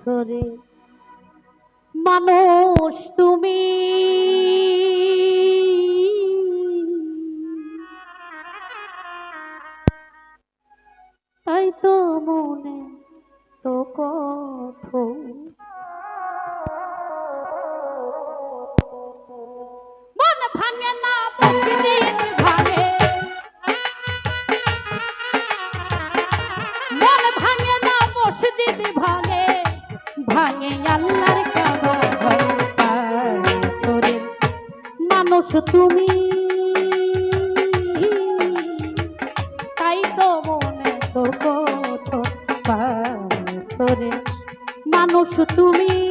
ধরে মানুষ তুমি। তাই তো মন করছ তুমি? তাই তো মনে তো কত মানুষ তুমি।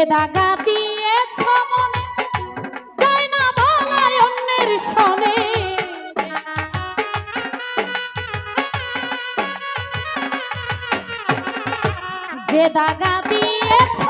যে দাগা দিয়েছ মনে যায় না বলাই অন্যের সনে। যে দাগা দিয়েছ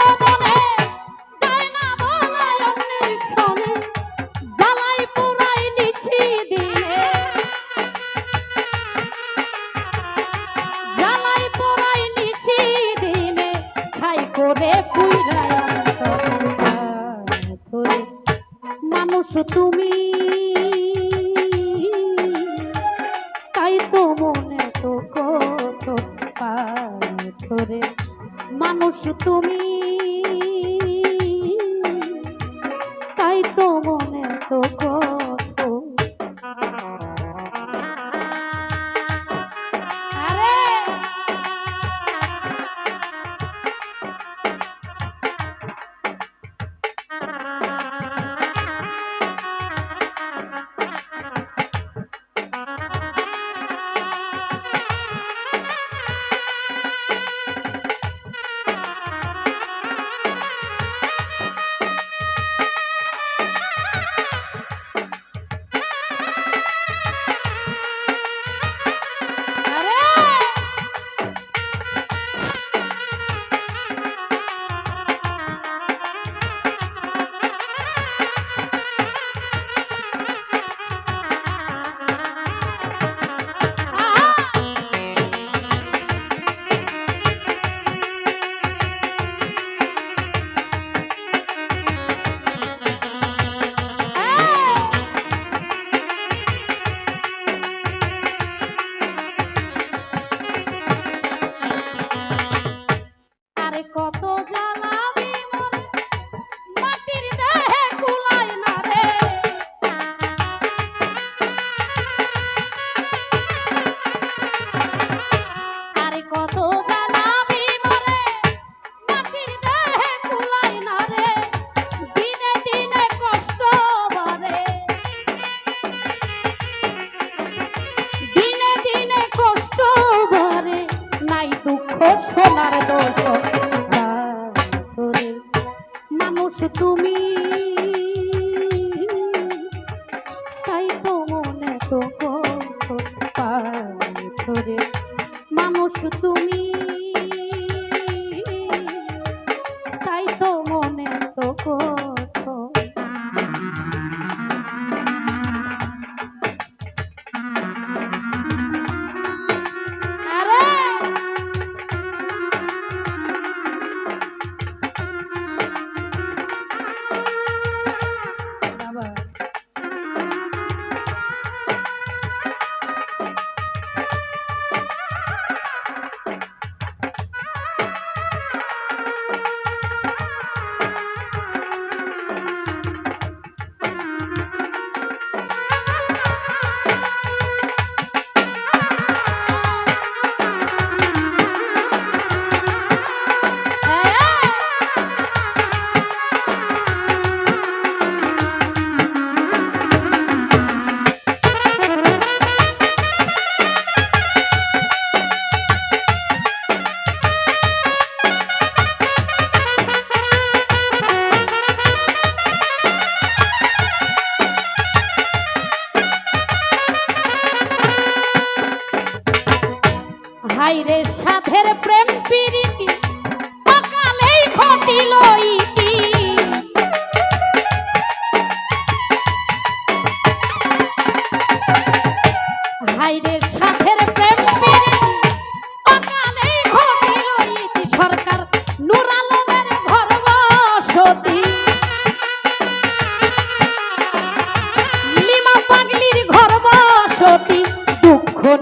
মানুষ তুমি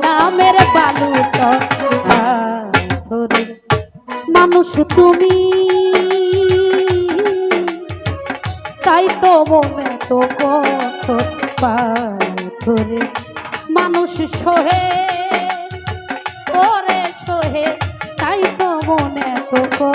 নামের বালু ধরে। মানুষ, তুমি তাই তো মনে তো ধরে মানুষ সহে, ওরে সহে, তাই তো মনে তো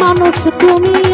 মানুষ তুমি